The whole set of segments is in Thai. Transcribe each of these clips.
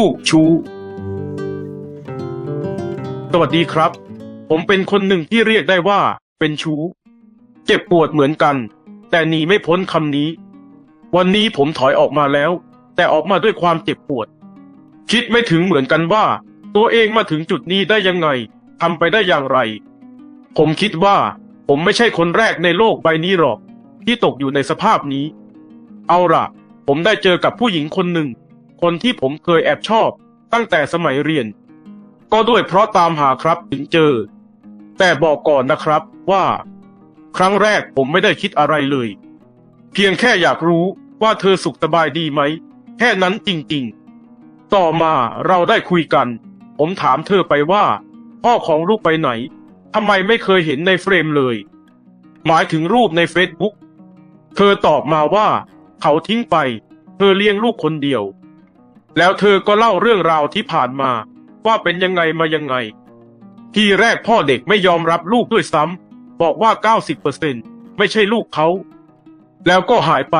ลูกชูสวัสดีครับ ผมเป็นคนหนึ่งที่เรียกได้ว่า เป็นชู้ เจ็บปวดเหมือนกัน แต่หนีไม่พ้นคำนี้ วันนี้ผมถอยออกมาแล้ว แต่ออกมาด้วยความเจ็บปวด คิดไม่ถึงเหมือนกันว่า ตัวเองมาถึงจุดนี้ได้ยังไงทำไปได้อย่างไร ผมคิดว่า ผมไม่ใช่คนแรกในโลกใบนี้หรอก ที่ตกอยู่ในสภาพนี้ เอาล่ะ ผมได้เจอกับผู้หญิงคนหนึ่ง คนที่ผมเคยแอบชอบตั้งแต่สมัยเรียน ก็ด้วยเพราะตามหาครับถึงเจอ แต่บอกก่อนนะครับว่า ครั้งแรกผมไม่ได้คิดอะไรเลย เพียงแค่อยากรู้ว่าเธอสุขสบายดีไหม แค่นั้นจริงๆ ต่อมาเราได้คุยกัน ผมถามเธอไปว่า พ่อของลูกไปไหนทำไมไม่เคยเห็นในเฟรมเลย หมายถึงรูปในเฟซบุ๊กเธอตอบมาว่า เขาทิ้งไป เธอเลี้ยงลูกคนเดียว แล้วเธอก็เล่าเรื่องราวที่ผ่านมา ว่าเป็นยังไงมายังไง ทีแรกพ่อเด็กไม่ยอมรับลูกด้วยซ้ำบอกว่า 90%ไม่ใช่ลูกเขา แล้วก็หายไป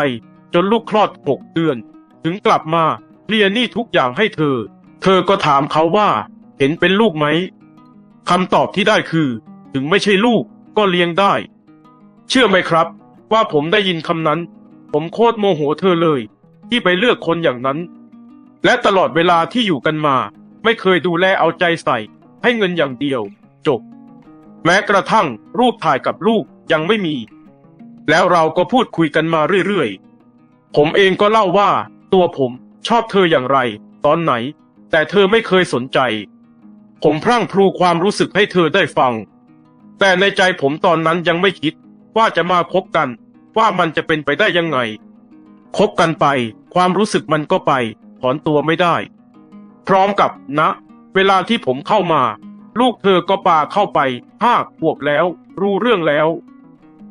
จนลูกคลอดหกเดือน ถึงกลับมาเคลียร์หนี้ทุกอย่างให้เธอ เธอก็ถามเขาว่า เห็นเป็นลูกไหมคำตอบที่ได้คือ ถึงไม่ใช่ลูกก็เลี้ยงได้ เชื่อไหมครับ ว่าผมได้ยินคำนั้น ผมโคตรโมโหเธอเลย ที่ไปเลือกคนอย่างนั้น และตลอดเวลาที่อยู่กันมา ไม่เคยดูแลเอาใจใส่ ให้เงินอย่างเดียว จบ แม้กระทั่งรูปถ่ายกับลูกยังไม่มี แล้วเราก็พูดคุยกันมาเรื่อยๆ ผมเองก็เล่าว่า ตัวผมชอบเธออย่างไร ตอนไหน แต่เธอไม่เคยสนใจ ผมพรั่งพรูความรู้สึกให้เธอได้ฟัง แต่ในใจผมตอนนั้นยังไม่คิด ว่าจะมาคบกัน ว่ามันจะเป็นไปได้ยังไงคบกันไป ความรู้สึกมันก็ไป ถอนตัวไม่ได้ พร้อมกับนะ เวลาที่ผมเข้ามา ลูกเธอก็ปาเข้าไปห้าขวบแล้ว รู้เรื่องแล้ว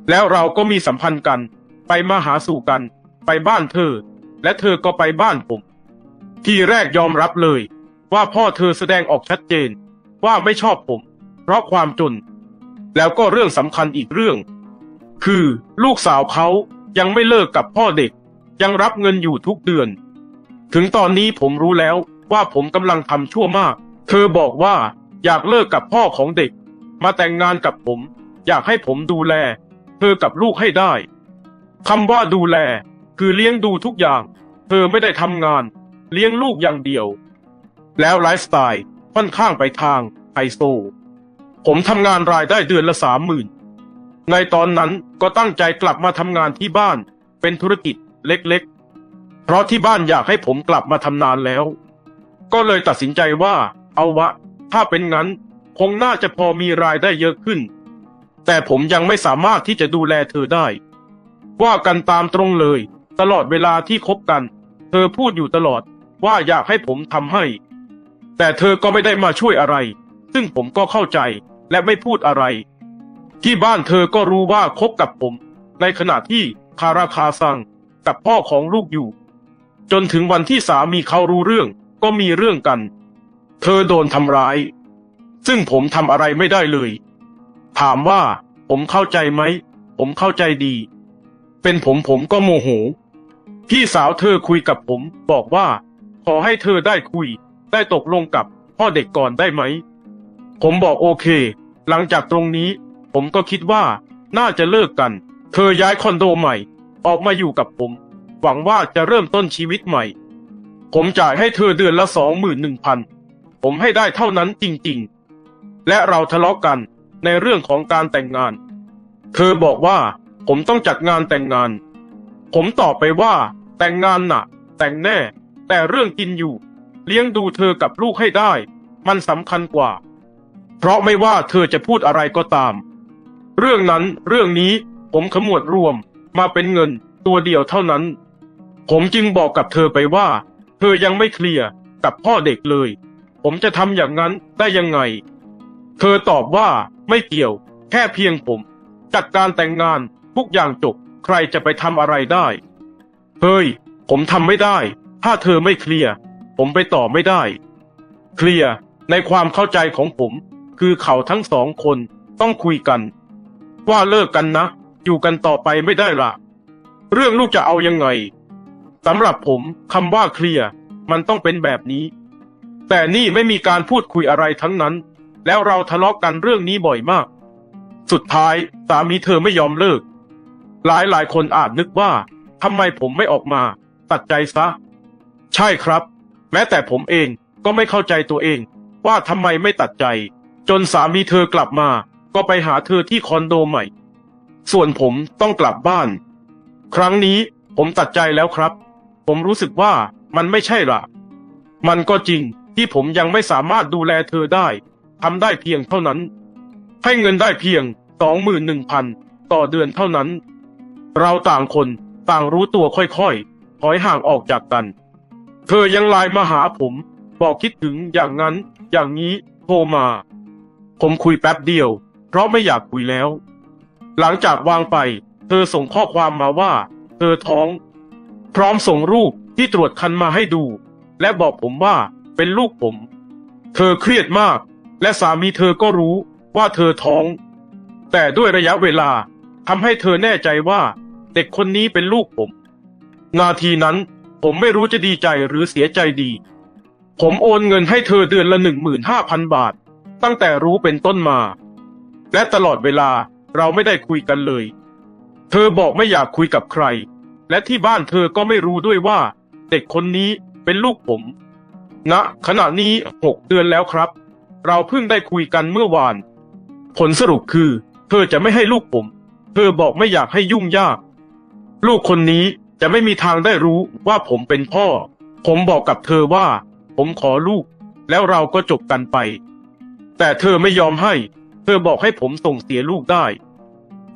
แล้วเราก็มีสัมพันธ์กัน ไปมาหาสู่กัน ไปบ้านเธอ และเธอก็ไปบ้านผม ที่แรกยอมรับเลย ว่าพ่อเธอแสดงออกชัดเจน ว่าไม่ชอบผม เพราะความจน แล้วก็เรื่องสำคัญอีกเรื่อง คือลูกสาวเขายังไม่เลิกกับพ่อเด็ก ยังรับเงินอยู่ทุกเดือน ถึงตอนนี้ผมรู้แล้วว่าผมกำลังทำชั่วมาก เธอบอกว่าอยากเลิกกับพ่อของเด็ก มาแต่งงานกับผม อยากให้ผมดูแล เธอกับลูกให้ได้คำว่าดูแล คือเลี้ยงดูทุกอย่าง เธอไม่ได้ทำงาน เลี้ยงลูกอย่างเดียว แล้วไลฟ์สไตล์ค่อนข้างไปทางไฮโซ ผมทำงานรายได้เดือนละสามหมื่นในตอนนั้นก็ตั้งใจกลับมาทำงานที่บ้าน เป็นธุรกิจเล็กๆ เพราะที่บ้านอยากให้ผมกลับมาทำนานแล้ว ก็เลยตัดสินใจว่า เอาวะ ถ้าเป็นงั้น คงน่าจะพอมีรายได้เยอะขึ้น แต่ผมยังไม่สามารถที่จะดูแลเธอได้ ว่ากันตามตรงเลย ตลอดเวลาที่คบกัน เธอพูดอยู่ตลอดว่าอยากให้ผมทำให้ แต่เธอก็ไม่ได้มาช่วยอะไร ซึ่งผมก็เข้าใจและไม่พูดอะไร ที่บ้านเธอก็รู้ว่าคบกับผม ในขณะที่คาราคาซังกับพ่อของลูกอยู่ จนถึงวันที่สามีเขารู้เรื่องก็มีเรื่องกัน เธอโดนทำร้าย ซึ่งผมทำอะไรไม่ได้เลย ถามว่าผมเข้าใจไหม ผมเข้าใจดี เป็นผมผมก็โมโห พี่สาวเธอคุยกับผมบอกว่า ขอให้เธอได้คุย ได้ตกลงกับพ่อเด็กก่อนได้ไหม ผมบอกโอเค หลังจากตรงนี้ ผมก็คิดว่าน่าจะเลิกกัน เธอย้ายคอนโดใหม่ ออกมาอยู่กับผม หวังว่าจะเริ่มต้นชีวิตใหม่ ผมจ่ายให้เธอเดือนละสองหมื่นหนึ่งพันผมให้ได้เท่านั้นจริงๆ และเราทะเลาะกันในเรื่องของการแต่งงาน เธอบอกว่าผมต้องจัดงานแต่งงาน ผมตอบไปว่า แต่งงานน่ะ แต่งแน่ แต่เรื่องกินอยู่ เลี้ยงดูเธอกับลูกให้ได้ มันสำคัญกว่า เพราะไม่ว่าเธอจะพูดอะไรก็ตาม เรื่องนั้นเรื่องนี้ผมขมวดรวมมาเป็นเงินตัวเดียวเท่านั้น ผมจึงบอกกับเธอไปว่า เธอยังไม่เคลียร์กับพ่อเด็กเลย ผมจะทำอย่างนั้นได้ยังไง เธอตอบว่าไม่เกี่ยว แค่เพียงผม จัดการแต่งงานทุกอย่างจบใครจะไปทำอะไรได้ เฮ้ย ผมทำไม่ได้ ถ้าเธอไม่เคลียร์ผมไปต่อไม่ได้ เคลียร์ในความเข้าใจของผม คือเขาทั้งสองคนต้องคุยกัน ว่าเลิกกันนะ อยู่กันต่อไปไม่ได้ละเรื่องลูกจะเอายังไง สำหรับผมคำว่าเคลียร์มันต้องเป็นแบบนี้ แต่นี่ไม่มีการพูดคุยอะไรทั้งนั้น แล้วเราทะเลาะกันเรื่องนี้บ่อยมาก สุดท้ายสามีเธอไม่ยอมเลิก หลายหลายคนอาจนึกว่าทำไมผมไม่ออกมา ตัดใจซะ ใช่ครับ แม้แต่ผมเองก็ไม่เข้าใจตัวเอง ว่าทำไมไม่ตัดใจ จนสามีเธอกลับมา ก็ไปหาเธอที่คอนโดใหม่ ส่วนผมต้องกลับบ้าน ครั้งนี้ผมตัดใจแล้วครับ ผมรู้สึกว่ามันไม่ใช่ละมันก็จริงที่ผมยังไม่สามารถดูแลเธอได้ทำได้เพียงเท่านั้น ให้เงินได้เพียงสองหมื่นหนึ่งพันต่อเดือนเท่านั้น เราต่างคนต่างรู้ตัวค่อยๆถอยห่างออกจากกัน เธอยังไลน์มาหาผม บอกคิดถึงอย่างนั้น อย่างนี้โทรมา ผมคุยแป๊บเดียว เพราะไม่อยากคุยแล้ว หลังจากวางไป เธอส่งข้อความมาว่า เธอท้อง พร้อมส่งรูปที่ตรวจคันมาให้ดู และบอกผมว่าเป็นลูกผม เธอเครียดมาก และสามีเธอก็รู้ว่าเธอท้อง แต่ด้วยระยะเวลาทำให้เธอแน่ใจว่าเด็กคนนี้เป็นลูกผม นาทีนั้นผมไม่รู้จะดีใจหรือเสียใจดี ผมโอนเงินให้เธอเดือนละหนึ่งหมื่นห้าพันบาท ตั้งแต่รู้เป็นต้นมา และตลอดเวลาเราไม่ได้คุยกันเลย เธอบอกไม่อยากคุยกับใคร และที่บ้านเธอก็ไม่รู้ด้วยว่า เด็กคนนี้เป็นลูกผมณขณะนี้หกเดือนแล้วครับ เราเพิ่งได้คุยกันเมื่อวาน ผลสรุปคือ เธอจะไม่ให้ลูกผม เธอบอกไม่อยากให้ยุ่งยาก ลูกคนนี้จะไม่มีทางได้รู้ว่าผมเป็นพ่อ ผมบอกกับเธอว่า ผมขอลูก แล้วเราก็จบกันไป แต่เธอไม่ยอมให้ เธอบอกให้ผมส่งเสียลูกได้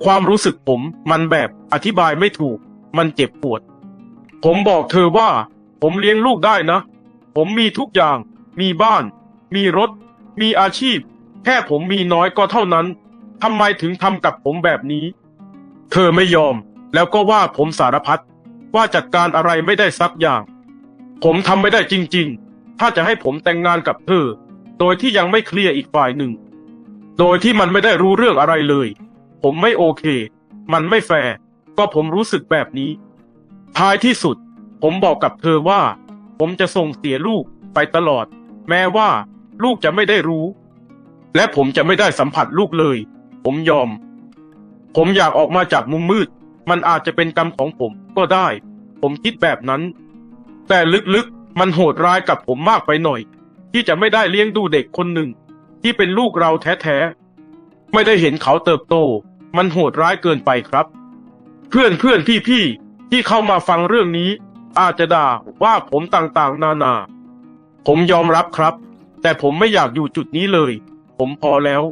ความรู้สึกผมมันแบบอธิบายไม่ถูก มันเจ็บปวด ผมบอกเธอว่า ผมเลี้ยงลูกได้นะ ผมมีทุกอย่าง มีบ้าน มีรถ มีอาชีพ แค่ผมมีน้อยก็เท่านั้นทำไมถึงทำกับผมแบบนี้ เธอไม่ยอม แล้วก็ว่าผมสารพัดว่าจัดการอะไรไม่ได้สักอย่าง ผมทำไม่ได้จริง ๆ ถ้าจะให้ผมแต่งงานกับเธอ โดยที่ยังไม่เคลียร์อีกฝ่ายหนึ่ง โดยที่มันไม่ได้รู้เรื่องอะไรเลย ผมไม่โอเค มันไม่แฟร์ ก็ผมรู้สึกแบบนี้ ท้ายที่สุด ผมบอกกับเธอว่า ผมจะส่งเสียลูกไปตลอด แม้ว่าลูกจะไม่ได้รู้ และผมจะไม่ได้สัมผัสลูกเลย ผมยอม ผมอยากออกมาจากมุมมืด มันอาจจะเป็นกรรมของผมก็ได้ ผมคิดแบบนั้น แต่ลึกๆมันโหดร้ายกับผมมากไปหน่อย ที่จะไม่ได้เลี้ยงดูเด็กคนหนึ่ง ที่เป็นลูกเราแท้ๆไม่ได้เห็นเขาเติบโต มันโหดร้ายเกินไปครับ เพื่อนเพื่อนพี่พี่ที่เข้ามาฟังเรื่องนี้ อาจจะด่าว่าผมต่างๆ นานา ผมยอมรับครับ แต่ผมไม่อยากอยู่จุดนี้เลย ผมพอแล้ว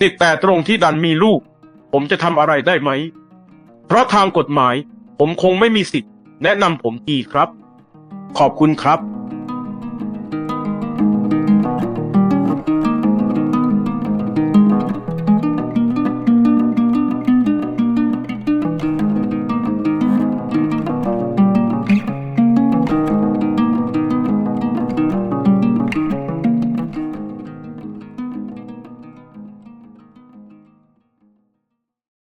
ติดแต่ตรงที่ดันมีลูก ผมจะทำอะไรได้ไหม เพราะทางกฎหมาย ผมคงไม่มีสิทธิ์ แนะนำผมอีกครับ ขอบคุณครับ